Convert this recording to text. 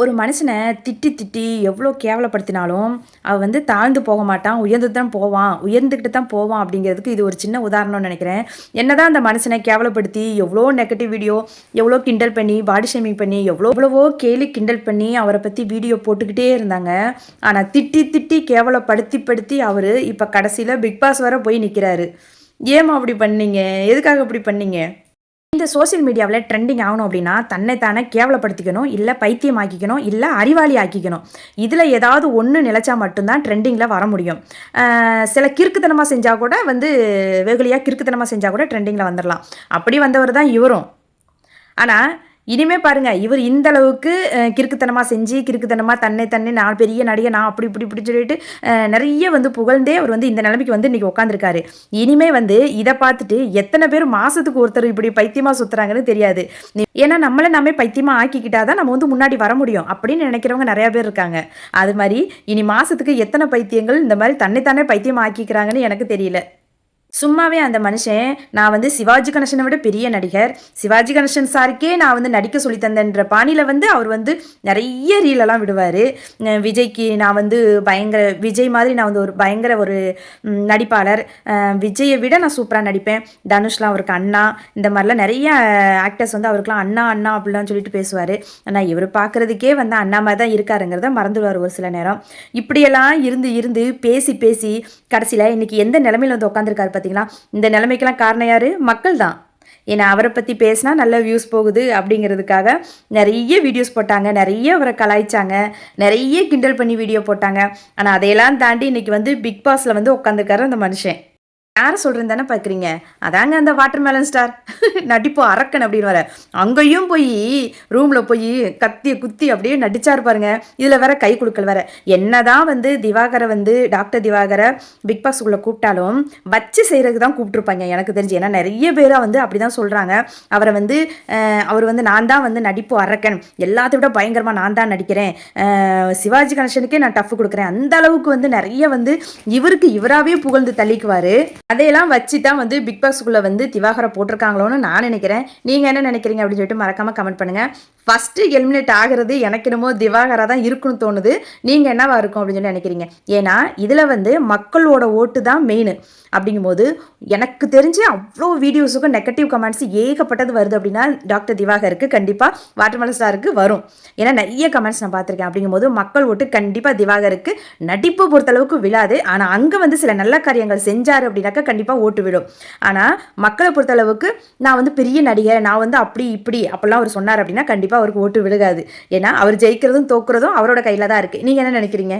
ஒரு மனுஷனை திட்டி திட்டி எவ்வளோ கேவலப்படுத்தினாலும் அவன் வந்து தாழ்ந்து போக மாட்டான் உயர்ந்து தான் போவான் உயர்ந்துக்கிட்டு தான் போவான் அப்படிங்கிறதுக்கு இது ஒரு சின்ன உதாரணம்னு நினைக்கிறேன். என்ன தான் அந்த மனுஷனை கேவலப்படுத்தி எவ்வளோ நெகட்டிவ் வீடியோ எவ்வளோ கிண்டல் பண்ணி பாடி ஷேமிங் பண்ணி எவ்வளோ எவ்வளவோ கேலி கிண்டல் பண்ணி அவரை பற்றி வீடியோ போட்டுக்கிட்டே இருந்தாங்க. ஆனால் திட்டி திட்டி கேவலப்படுத்தி படுத்தி அவர் இப்போ கடைசியில் பிக் பாஸ் வர போய் நிற்கிறாரு ஏமா அப்படி பண்ணீங்க? எதுக்காக அப்படி பண்ணீங்க? இந்த சோஷியல் மீடியாவில் ட்ரெண்டிங் ஆகணும் அப்படின்னா தன்னை தானே கேவலப்படுத்திக்கணும் இல்லை பைத்தியம் ஆக்கிக்கணும் இல்லை அறிவாளி ஆக்கிக்கணும் இதில் ஏதாவது ஒன்று நிலச்சா மட்டும்தான் ட்ரெண்டிங்கில் வர முடியும். சில கிறுக்குத்தனமாக செஞ்சால் கூட வந்து வெகுளியாக கிறுக்குத்தனமாக செஞ்சால் கூட ட்ரெண்டிங்கில் வந்துடலாம். அப்படி வந்தவர் தான் இவரும். ஆனால் இனிமே பாருங்க இவர் இந்த அளவுக்கு கிறுக்குத்தனமாக செஞ்சு கிறுக்குத்தனமாக தன்னை தன்னை நான் பெரிய நடிகை நான் அப்படி இப்படி இப்படி சொல்லிட்டு நிறைய வந்து புகழ்ந்தே அவர் வந்து இந்த நிலைமைக்கு வந்து இன்றைக்கி உட்காந்துருக்காரு இனிமே வந்து இதை பார்த்துட்டு எத்தனை பேர் மாதத்துக்கு ஒருத்தர் இப்படி பைத்தியமாக சுற்றுறாங்கன்னு தெரியாது. ஏன்னா நம்மளை நம்ம பைத்தியமாக ஆக்கிக்கிட்டா தான் நம்ம வந்து முன்னாடி வர முடியும் அப்படின்னு நினைக்கிறவங்க நிறையா பேர் இருக்காங்க. அது மாதிரி இனி மாதத்துக்கு எத்தனை பைத்தியங்கள் இந்த மாதிரி தன்னைத்தானே பைத்தியம் ஆக்கிக்கிறாங்கன்னு எனக்கு தெரியல. சும்மாவே அந்த மனுஷன் நான் வந்து சிவாஜி கணேசனை விட பெரிய நடிகர். சிவாஜி கணேசன் சாருக்கே நான் வந்து நடிக்க சொல்லி தந்தேன்ற பாணியில் வந்து அவர் வந்து நிறைய ரீலெல்லாம் விடுவார். விஜய்க்கு நான் வந்து பயங்கர விஜய் மாதிரி நான் வந்து ஒரு பயங்கர ஒரு நடிப்பாளர். விஜயை விட நான் சூப்பராக நடிப்பேன். தனுஷ்லாம் அவருக்கு அண்ணா இந்த மாதிரிலாம் நிறைய ஆக்டர்ஸ் வந்து அவருக்குலாம் அண்ணா அண்ணா அப்படிலாம் சொல்லிட்டு பேசுவார். ஆனால் இவர் பார்க்குறதுக்கே வந்து அண்ணா மாதிரி தான் இருக்காருங்கிறத மறந்துடுவார் ஒரு சில நேரம். இப்படியெல்லாம் இருந்து இருந்து பேசி பேசி கடைசியில் இன்றைக்கி எந்த நிலமையில வந்து உட்காந்துருக்காரு பார்த்தீங்களா இந்த நிலைமைக்கெல்லாம் காரணம் யாரு? மக்கள் தான். ஏன்னா அவரை பற்றி பேசினா நல்ல வியூஸ் போகுது அப்படிங்கிறதுக்காக நிறைய வீடியோஸ் போட்டாங்க நிறைய அவரை கலாய்ச்சாங்க நிறைய கிண்டல் பண்ணி வீடியோ போட்டாங்க. ஆனால் அதையெல்லாம் தாண்டி இன்றைக்கி வந்து பிக் பாஸில் வந்து உட்காந்துக்கார அந்த மனுஷன். யாரை சொல்கிறேன் தானே பார்க்குறீங்க அதாங்க அந்த வாட்டர் மேலன் ஸ்டார் நடிப்பு அரக்கன் அப்படின்னு வர. அங்கேயும் போய் ரூமில் போய் கத்தியை குத்தி அப்படியே நடிச்சார் பாருங்க. இதில் வேற கை கொடுக்கல் வேற. என்னதான் வந்து திவாகரை வந்து டாக்டர் திவாகரை பிக் பாஸ்க்குள்ளே கூப்பிட்டாலும் வச்சு செய்கிறதுக்கு தான் கூப்பிட்ருப்பாங்க எனக்கு தெரிஞ்சு. ஏன்னா நிறைய பேராக வந்து அப்படி தான் சொல்கிறாங்க அவரை வந்து அவர் வந்து நான் தான் வந்து நடிப்பு அரக்கன். எல்லாத்த விட பயங்கரமாக நான் தான் நடிக்கிறேன். சிவாஜி கணேசனுக்கே நான் டஃப் கொடுக்குறேன். அந்த அளவுக்கு வந்து நிறைய வந்து இவருக்கு இவராகவே புகழ்ந்து தள்ளிக்குவார். அதையெல்லாம் வச்சு தான் வந்து பிக் பாஸ்க்குள்ளே வந்து திவாகரை போட்டிருக்காங்களோன்னு நான் நினைக்கிறேன். நீங்கள் என்ன நினைக்கிறீங்க அப்படின்னு சொல்லிட்டு மறக்காமல் கமெண்ட் பண்ணுங்கள் ஃபஸ்ட்டு எலிமினேட் ஆகிறது எனக்கு என்னமோ திவாகரா தான் இருக்குன்னு தோணுது. நீங்கள் என்னவா இருக்கும் அப்படின்னு சொல்லி நினைக்கிறீங்க. ஏன்னா இதில் வந்து மக்களோட ஓட்டு தான் மெயின் அப்படிங்கும்போது எனக்கு தெரிஞ்சு அவ்வளோ வீடியோஸுக்கும் நெகட்டிவ் கமெண்ட்ஸ் ஏகப்பட்டது வருது அப்படின்னா டாக்டர் திவாகருக்கு கண்டிப்பாக வாட்டர்மலன் ஸ்டாருக்கு வரும். ஏன்னா நிறைய கமெண்ட்ஸ் நான் பார்த்துருக்கேன். அப்படிங்கும்போது மக்கள் ஓட்டு கண்டிப்பாக திவாகருக்கு நடிப்பு பொறுத்தளவுக்கு விழாது. ஆனால் அங்கே வந்து சில நல்ல காரியங்கள் செஞ்சார் அப்படின்னாக்கா கண்டிப்பாக ஓட்டு விடும். ஆனால் மக்களை பொறுத்தளவுக்கு நான் வந்து பெரிய நடிகர் நான் வந்து அப்படி இப்படி அப்படிலாம் அவர் சொன்னார் அப்படின்னா கண்டிப்பாக அவருக்கு ஓட்டு விழுகாது. ஏன்னா அவர் ஜெயிக்கிறதும் தோக்குறதும் அவரோட கையில் தான் இருக்குது நீங்கள் என்ன நினைக்கிறீங்க?